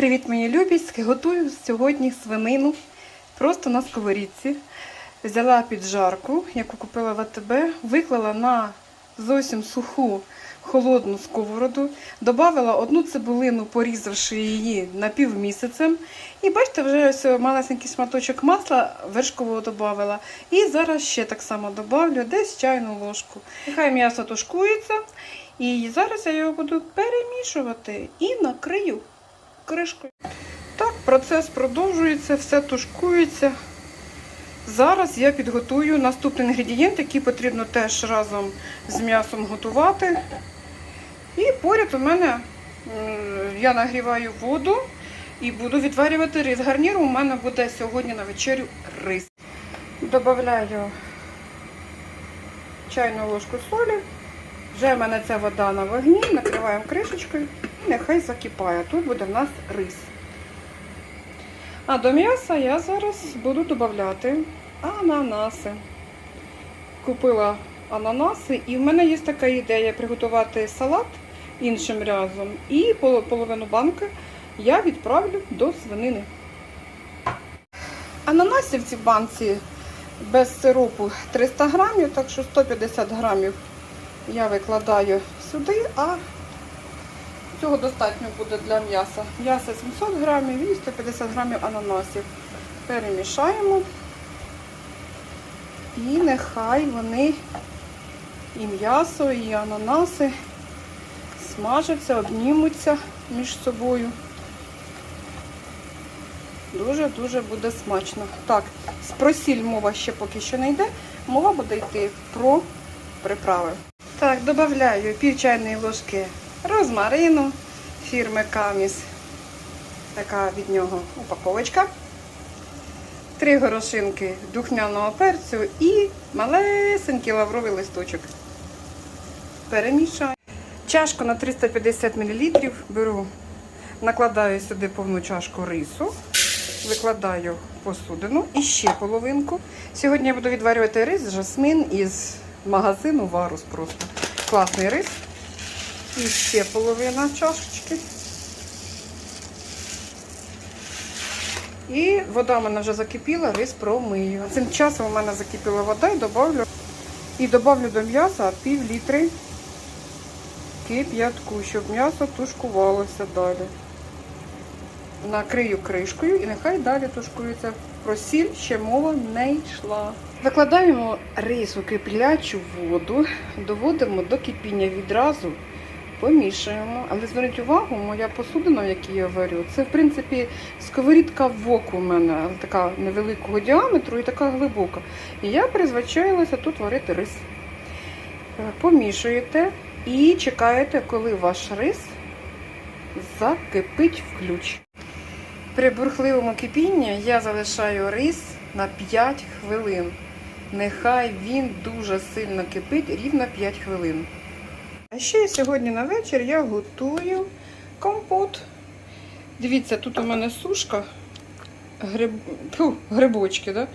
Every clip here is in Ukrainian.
Привіт, мої любі! Готую сьогодні свинину просто на сковорідці. Взяла піджарку, яку купила в АТБ, виклала на зовсім суху холодну сковороду, додала одну цибулину, порізавши її напівмісяцем. І бачите, вже ось малесенький шматочок масла вершкового додала. І зараз ще так само додавлю десь чайну ложку. Нехай м'ясо тушкується. І зараз я його буду перемішувати і накрию кришкою. Так, процес продовжується, все тушкується. Зараз я підготую наступний інгредієнт, який потрібно теж разом з м'ясом готувати. І поряд у мене я нагріваю воду і буду відварювати рис. Гарніром у мене буде сьогодні на вечерю рис. Добавляю чайну ложку солі. Вже в мене ця вода на вогні, накриваємо кришечкою нехай закипає. Тут буде в нас рис. А до м'яса я зараз буду додати ананаси. Купила ананаси, і в мене є така ідея приготувати салат іншим разом. І половину банки я відправлю до свинини. Ананасів в банці без сиропу 300 грамів, так що 150 грамів я викладаю сюди, а цього достатньо буде для м'яса. М'яса 700 грамів і 150 грамів ананасів. Перемішаємо. І нехай вони і м'ясо, і ананаси смажаться, обнімуться між собою. Дуже-дуже буде смачно. Так, про сіль мова ще поки що не йде. Мова буде йти про приправи. Так, додаю пів чайної ложки розмарину фірми Каміс. Така від нього упаковочка. Три горошинки духмяного перцю і малесенький лавровий листочок. Перемішаю. Чашку на 350 мл беру, накладаю сюди повну чашку рису, викладаю посудину і ще половинку. Сьогодні я буду відварювати рис жасмин із магазину Варус просто. Класний рис. І ще половина чашечки. І вода в мене вже закипіла, рис промию. Цим часом у мене закипіла вода і добавлю, і добавлю до м'яса пів літри кип'ятку, щоб м'ясо тушкувалося далі. Накрию кришкою і нехай далі тушкується. Про сіль ще мова не йшла. Викладаємо рис у киплячу воду, доводимо до кипіння відразу, помішуємо. Але зверніть увагу, моя посудина, в якій я варю, це в принципі сковорідка вок у мене, така невеликого діаметру і така глибока. І я призвичаїлася тут варити рис. Е, Помішуєте і чекаєте, коли ваш рис закипить в ключ. При бурхливому кипінні я залишаю рис на 5 хвилин. Нехай він дуже сильно кипить, рівно 5 хвилин. А ще сьогодні на вечір я готую компот. Дивіться, тут у мене сушка, гриб... Фу, грибочки, да?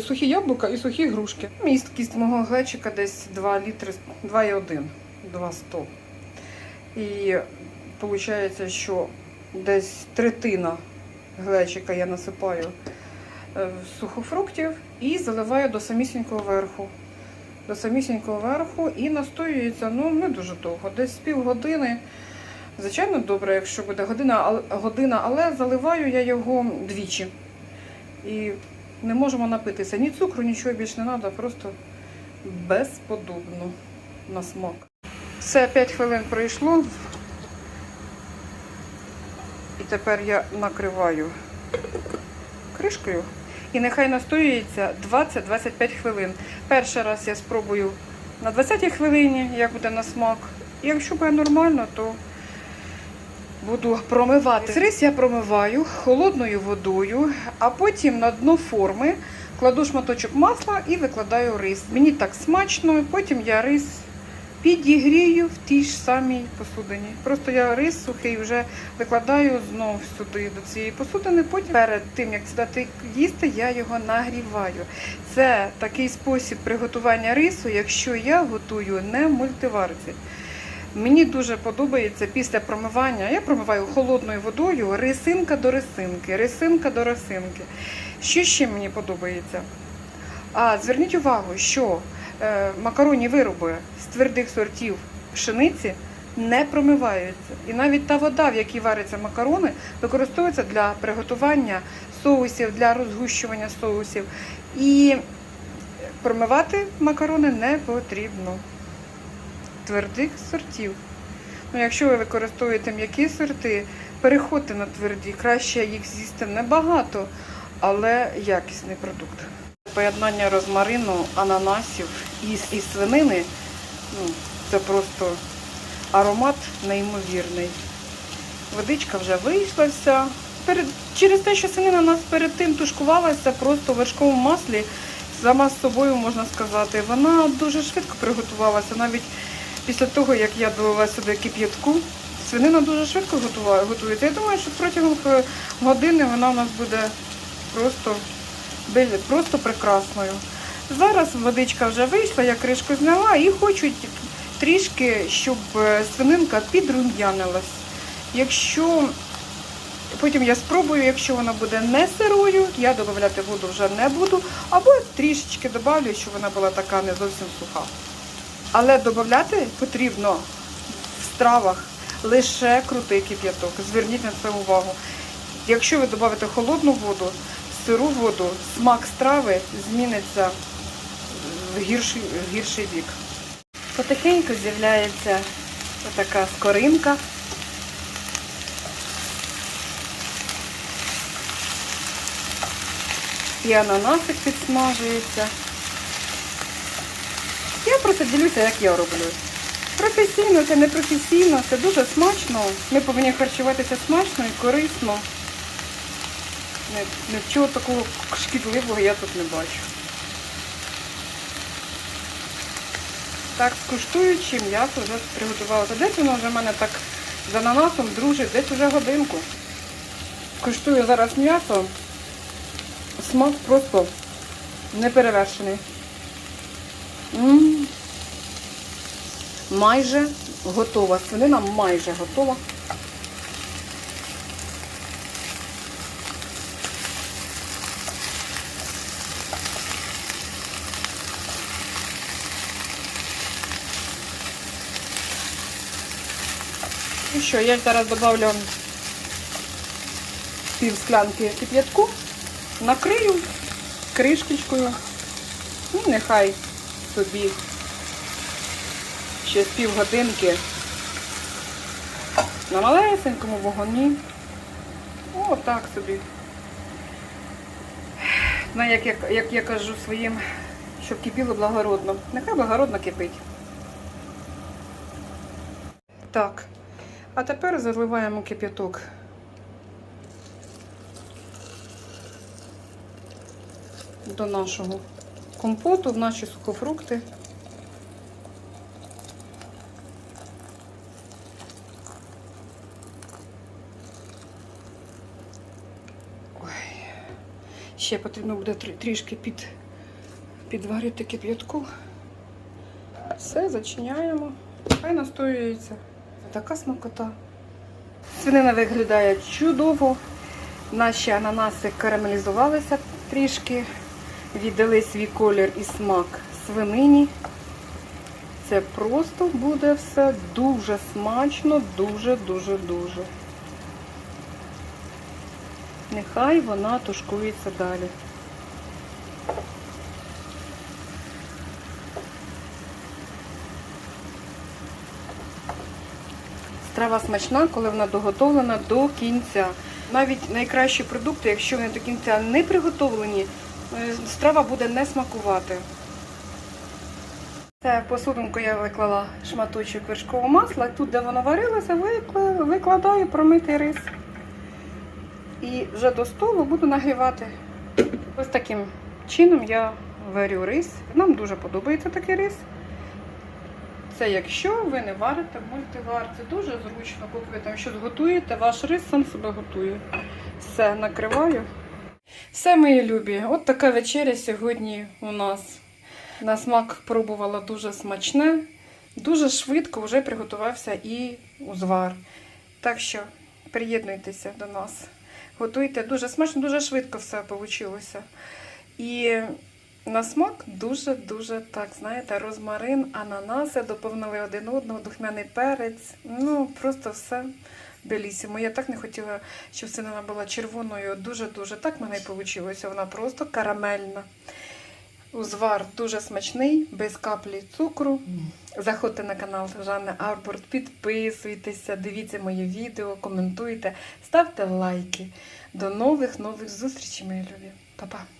Сухі яблука і сухі грушки. Місткість мого глечика десь 2 літри, 2,1, 2,100. І виходить, що десь третина глечика я насипаю е, сухофруктів і заливаю до самісінького верху. До самісінького верху і настоюється ну, не дуже довго, десь півгодини. Звичайно, добре, якщо буде година, година, але заливаю я його двічі. І не можемо напитися. Ні цукру, нічого більше не треба, просто безподобно на смак. Все, 5 хвилин пройшло. І тепер я накриваю кришкою. І нехай настоюється 20-25 хвилин. Перший раз я спробую на 20 хвилині, як буде на смак. І якщо буде нормально, то буду промивати. Рис я промиваю холодною водою, а потім на дно форми кладу шматочок масла і викладаю рис. Мені так смачно, потім я рис підігрію в тій ж самій посудині. Просто я рис сухий вже викладаю знов сюди до цієї посудини. Потім перед тим як сідати їсти, я його нагріваю. Це такий спосіб приготування рису, якщо я готую не в мультиварці. Мені дуже подобається після промивання. Я промиваю холодною водою рисинка до рисинки, рисинка до рисинки. Що ще мені подобається? А зверніть увагу, що е, макаронні вироби твердих сортів пшениці не промиваються. І навіть та вода, в якій варяться макарони, використовується для приготування соусів, для розгущування соусів. І промивати макарони не потрібно твердих сортів. Ну, якщо ви використовуєте м'які сорти, переходьте на тверді. Краще їх з'їсти небагато, але якісний продукт. Поєднання розмарину, ананасів і свинини ну, це просто аромат неймовірний. Водичка вже вийшла вся. Перед, через те, що свинина нас перед тим тушкувалася просто в вершковому маслі, сама з собою можна сказати, вона дуже швидко приготувалася. Навіть після того, як я долила сюди кип'ятку, свинина дуже швидко готується. Я думаю, що протягом години вона у нас буде просто, просто прекрасною. Зараз водичка вже вийшла, я кришку зняла і хочуть трішки, щоб е, свининка підрум'янилась. Якщо потім я спробую, якщо вона буде не сирою, я додавати воду вже не буду, або трішечки додавлю, щоб вона була така не зовсім суха. Але додати потрібно в стравах лише крутий кип'яток. Зверніть на це увагу. Якщо ви додаите холодну воду, сиру воду, смак страви зміниться гірший, гірший бік. Потихеньку з'являється така скоринка. І ананасик підсмажується. Я просто ділюся, як я роблю. Професійно, це не професійно, це дуже смачно. Ми повинні харчуватися смачно і корисно. Нічого такого шкідливого я тут не бачу. Так, скуштуючи, м'ясо вже приготувалося. Десь воно вже в мене так з ананасом дружить, десь вже годинку. Куштую зараз м'ясо. Смак просто неперевершений. М. Майже готова. Свинина майже готова. І що, я зараз додавлю пів склянки кип'ятку, накрию кришечкою і нехай собі ще з півгодинки на малесенькому вогоні. О, так собі. Знаю, як, як, як я кажу своїм, щоб кипіло благородно. Нехай благородно кипить. Так. А тепер заливаємо кип'яток. До нашого компоту, в наші сухофрукти. Ой. Ще потрібно буде трішки під, підварити кип'ятку. Все, зачиняємо. Хай настоюється. Така смакота. Свинина виглядає чудово. Наші ананаси карамелізувалися трішки, віддали свій колір і смак свинині. Це просто буде все дуже смачно, дуже-дуже дуже. Нехай вона тушкується далі. Страва смачна, коли вона доготовлена до кінця. Навіть найкращі продукти, якщо вони до кінця не приготовлені, е, страва буде не смакувати. Це посудинку я виклала шматочок вершкового масла. Тут, де воно варилося, викладаю промитий рис. І вже до столу буду нагрівати. Ось таким чином я варю рис. Нам дуже подобається такий рис. Це якщо ви не варите мультивар, це дуже зручно, поки ви там щось готуєте, ваш рис сам себе готує. Все, накриваю. Все, мої любі, от така вечеря сьогодні у нас. На смак пробувала дуже смачне, дуже швидко вже приготувався і узвар. Так що приєднуйтеся до нас. Готуйте дуже смачно, дуже швидко все вийшло. І на смак дуже-дуже так, знаєте, розмарин, ананаси доповнили один одного, духмяний перець. Ну, просто все белісімо. Я так не хотіла, щоб синина була червоною. Дуже-дуже так мене і вийшло. Вона просто карамельна. Узвар дуже смачний, без каплі цукру. Заходьте на канал Жанни Арборд, підписуйтеся, дивіться моє відео, коментуйте, ставте лайки. До нових нових зустрічей, мої любі. Па-па!